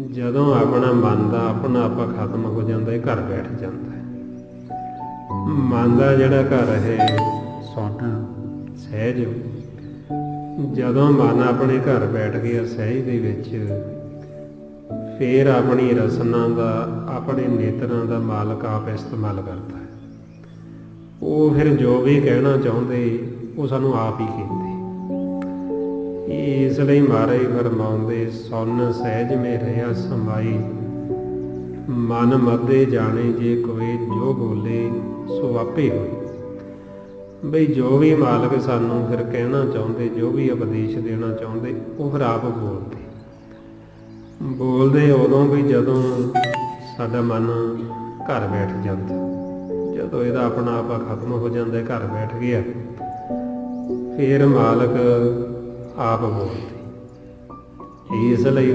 ਜਦੋਂ ਆਪਣਾ ਮਨ ਦਾ ਆਪਣਾ ਆਪਾ ਖਤਮ ਹੋ ਜਾਂਦਾ ਹੈ, ਘਰ ਬੈਠ ਜਾਂਦਾ ਹੈ। ਮਨ ਦਾ ਜਿਹੜਾ ਘਰ ਹੈ ਸੁਣ ਸਹਿਜ ਜਦੋਂ ਮਨ ਆਪਣੇ ਘਰ ਬੈਠ ਗਿਆ ਸਹਿਜ ਦੇ ਵਿੱਚ, ਫੇਰ ਆਪਣੀ ਰਸਨਾ ਦਾ, ਆਪਣੇ ਨੇਤਰਾਂ ਦਾ ਮਾਲਕ ਆਪ ਇਸਤੇਮਾਲ ਕਰਦਾ ਹੈ। ਉਹ ਫਿਰ ਜੋ ਵੀ ਕਹਿਣਾ ਚਾਹੁੰਦੇ, ਉਹ ਸਾਨੂੰ ਆਪ ਹੀ ਕਹਿੰਦੇ। ਇਸ ਲਈ ਮਾਰੇ ਫਰਮਾਉਂਦੇ ਸੁਨ ਸਹਿਜ ਮੇ ਰਹਾ ਸਮਾਈ ਮਨ ਮੱਦੇ ਜਾਣੇ, ਜੇ ਕੋਈ ਜੋ ਬੋਲੇ, ਸੋ ਆਪੇ ਹੋਏ। ਬਈ ਜੋ ਵੀ ਮਾਲਕ ਸਾਨੂੰ ਫਿਰ ਕਹਿਣਾ ਚਾਹੁੰਦੇ, ਜੋ ਵੀ ਉਪਦੇਸ਼ ਦੇਣਾ ਚਾਹੁੰਦੇ, ਉਹ ਫਿਰ ਆਪ ਬੋਲਦੇ। ਬੋਲਦੇ ਉਦੋਂ ਵੀ ਜਦੋਂ ਸਾਡਾ ਮਨ ਘਰ ਬੈਠ ਜਾਂਦਾ। ਜਦੋਂ ਇਹਦਾ ਆਪਣਾ ਆਪਾ ਖਤਮ ਹੋ ਜਾਂਦਾ, ਘਰ ਬੈਠ ਗਿਆ, ਫਿਰ ਮਾਲਕ ਆਪ ਬੋਲਦੇ ਇਸ ਲਈ